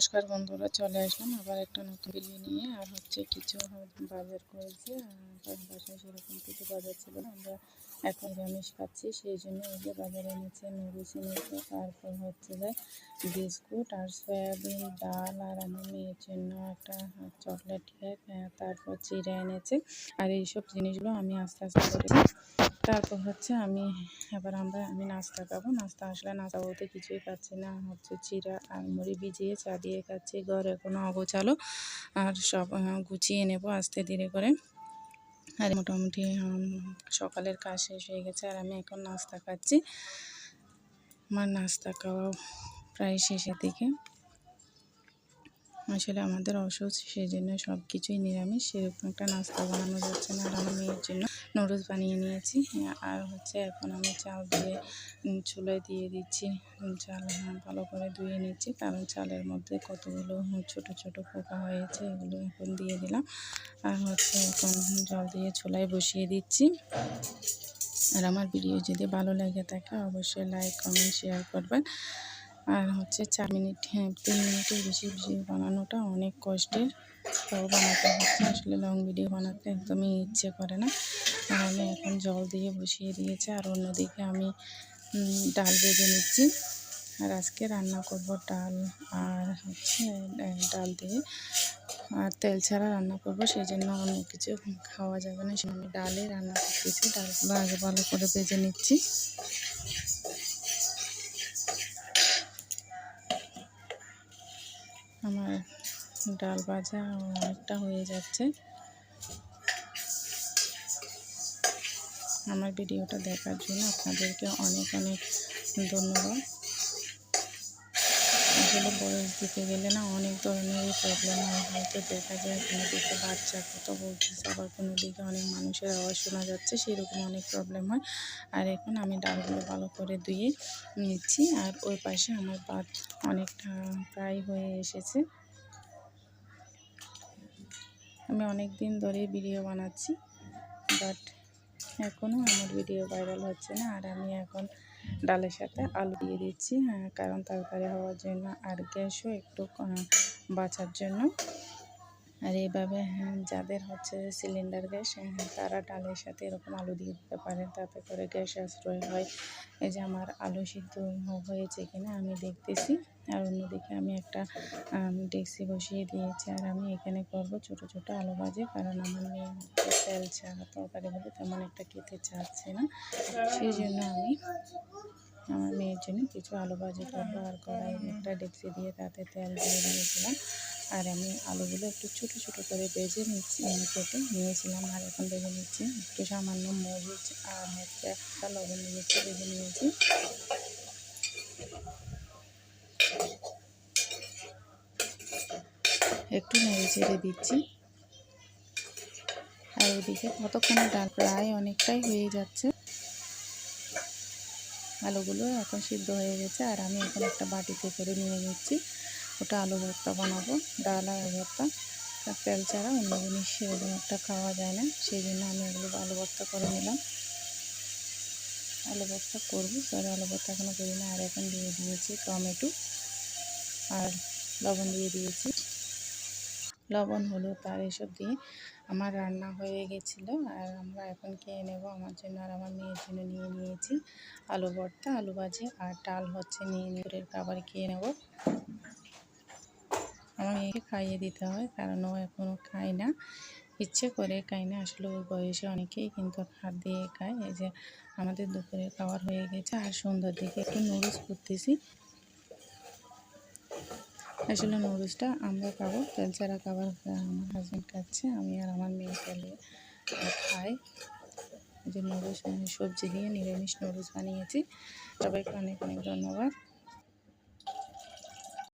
নমস্কার বন্ধুরা, চলে আসলাম আবার একটা নতুন ভিডিও নিয়ে। আর হচ্ছে কিছু বাজার করেছে বাসায় সেরকম কিছু বাজার ছিল আমরা এখন নিরামিষ খাচ্ছি, সেই জন্য এই যে বাজারে এনেছে নুডলস, এনেছে, তারপর হচ্ছে যে বিস্কুট আর সয়াবিন, ডাল আর আমার মেয়ের জন্য একটা চকলেট কেক তারপর চিড়া এনেছে। আর এইসব জিনিসগুলো আমি আস্তে আস্তে করেছি তারপর হচ্ছে আমি এবার আমরা, আমি নাস্তা খাব। নাস্তা আসলে নাস্তা বলতে কিছুই খাচ্ছি না। হচ্ছে চিরা আর মুড়ি ভিজিয়ে চা দিয়ে খাচ্ছি, ঘর এখনও অগোছালো। আর সব গুছিয়ে নেব আস্তে ধীরে করে। আর মোটামুটি সকালের কাজ শেষ হয়ে গেছে আর আমি এখন নাস্তা খাচ্ছি। আমার নাস্তা খাওয়া প্রায় শেষের দিকে। আসলে আমাদের অসুস্থ সেই জন্য সব কিছুই নিরামিষ, সেরকম একটা নাস্তা বানানো যাচ্ছে না আর আমার মেয়ের জন্য। নুডলস বানিয়ে নিয়েছি। আর হচ্ছে এখন আমি চাল দিয়ে চুলায় দিয়ে দিচ্ছি। চাল ভালো করে ধুয়ে নিচ্ছি। কারণ চালের মধ্যে কতগুলো ছোট ছোট পোকা হয়েছে, এগুলো এখন দিয়ে দিলাম। আর হচ্ছে এখন জল দিয়ে চুলায় বসিয়ে দিচ্ছি। আর আমার ভিডিও যদি ভালো লেগে থাকে, অবশ্যই লাইক, কমেন্ট, শেয়ার করবেন। আর হচ্ছে চার মিনিট হ্যাঁ তিন মিনিটের বেশি বেশি বানানোটা অনেক কষ্টের। তাও বানাতে হচ্ছে, আসলে লং ভিডিও বানাতে একদমই ইচ্ছে করে না। আর আমি এখন জল দিয়ে বসিয়ে দিয়েছি আর অন্যদিকে আমি ডাল বেঁধে নিচ্ছি। আর আজকে রান্না করব ডাল আর হচ্ছে ডাল দিয়ে। আর তেল ছাড়া রান্না করব, সেই জন্য অন্য কিছু খাওয়া যাবে না। আমি ডালে রান্না করতেছি ডালগুলো আগে ভালো করে বেজে নিচ্ছি। আমার ডাল ভাজা অনেকটা হয়ে যাচ্ছে। আমার ভিডিওটা দেখার জন্য আপনাদেরকে অনেক অনেক ধন্যবাদ। আসলে বয়স দিতে গেলে না অনেক ধরনেরই প্রবলেম হয়। হয়তো দেখা যায় কোনো দিকে বাচ্চা কথা বলতেছে আবার কোনো দিকে অনেক মানুষের আওয়াজ শোনা যাচ্ছে, সেরকম অনেক প্রবলেম হয়। আর এখন আমি ডালগুলো ভালো করে ধুয়ে নিচ্ছি, আর ওই পাশে আমার ভাত অনেকটা প্রায় হয়ে এসেছে। আমি অনেক দিন ধরে ভিডিও বানাচ্ছি বাট এখনও আমার ভিডিও ভাইরাল হচ্ছে না। আর আমি এখন ডালের সাথে আলু দিয়ে দিচ্ছি হ্যাঁ, কারণ তরকারি হওয়ার জন্য আর গ্যাসও একটু বাঁচার জন্য। আর এইভাবে হ্যাঁ, যাদের হচ্ছে সিলিন্ডার গ্যাস হ্যাঁ, তারা ডালের সাথে এরকম আলু দিয়ে দিতে পারেন তাতে করে গ্যাস আশ্রয় হয়। এই যে আমার আলু সিদ্ধ হয়েছে কিনা আমি দেখতেছি। আর অন্যদিকে আমি একটা ডেক্সি বসিয়ে দিয়েছি। আর আমি এখানে করব ছোট ছোট আলু ভাজি। কারণ আমার মেয়ে তেল ছাড়া তরকারিগুলো তেমন একটা খেতে চাচ্ছে না। সেই জন্য আমি আমার মেয়ের জন্য কিছু আলু ভাজি করব। আর কড়াই একটা ডেক্সি দিয়ে তাতে তেল দিয়ে দিয়েছিলাম। আর আমি আলুগুলো একটু ছোটো ছোটো করে বেজে নিচ্ছি কেটে নিয়েছিলাম, আর এখন বেজে নিচ্ছি। একটু সামান্য মরিচ আর হচ্ছে একটা লবণ মির্চি বেজে নিয়েছি। একটু নেড়ে চেড়ে দিচ্ছি। আর ওইদিকে কতক্ষণে ডাল প্রায় অনেকটাই হয়ে যাচ্ছে। আলুগুলো এখন সিদ্ধ হয়ে গেছে, আর আমি এখন একটা বাটিতে করে নিয়ে নিচ্ছি। ওটা আলু ভর্তা বানাবো, ডাল আলু ভর্তা। তেল ছাড়া অন্য জিনিস সেরকম একটা খাওয়া যায় না, সেই জন্য আমি এগুলো আলু ভর্তা করে নিলাম। আলু ভর্তা করব, সরি আলু ভর্তা এখনও করি না, আর এখন দিয়ে দিয়েছি টমেটো আর লবণ দিয়ে দিয়েছি। লবণ, হলুদ আর এসব দিয়ে আমার রান্না হয়ে গেছিল, আর আমরা এখন খেয়ে নেব আমার জন্য আর আমার মেয়ের জন্য নিয়ে নিয়েছি আলু ভর্তা, আলু ভাজি আর ডাল হচ্ছে নিয়ে নিয়ে খাবার খেয়ে নেব। আমার মেয়েকে খাইয়ে দিতে হয়, কারণ ও এখনও খায় না। ইচ্ছে করে খায় না, আসলে ওর বয়সে অনেকেই কিন্তু হাত দিয়ে খায়। এই যে আমাদের দুপুরে খাবার হয়ে গেছে, আর সন্ধ্যার দিকে একটু নুডলস করতেছি। আসলে নুডলসটা আমরা খাব, তেল ছাড়া খাবার আমার হাজব্যান্ড খাচ্ছে, আমি আর আমার মেয়ে তেলে খাই। যে নুডলস সবজি দিয়ে নিরামিষ নুডলস বানিয়েছি। সবাইকে অনেক অনেক ধন্যবাদ।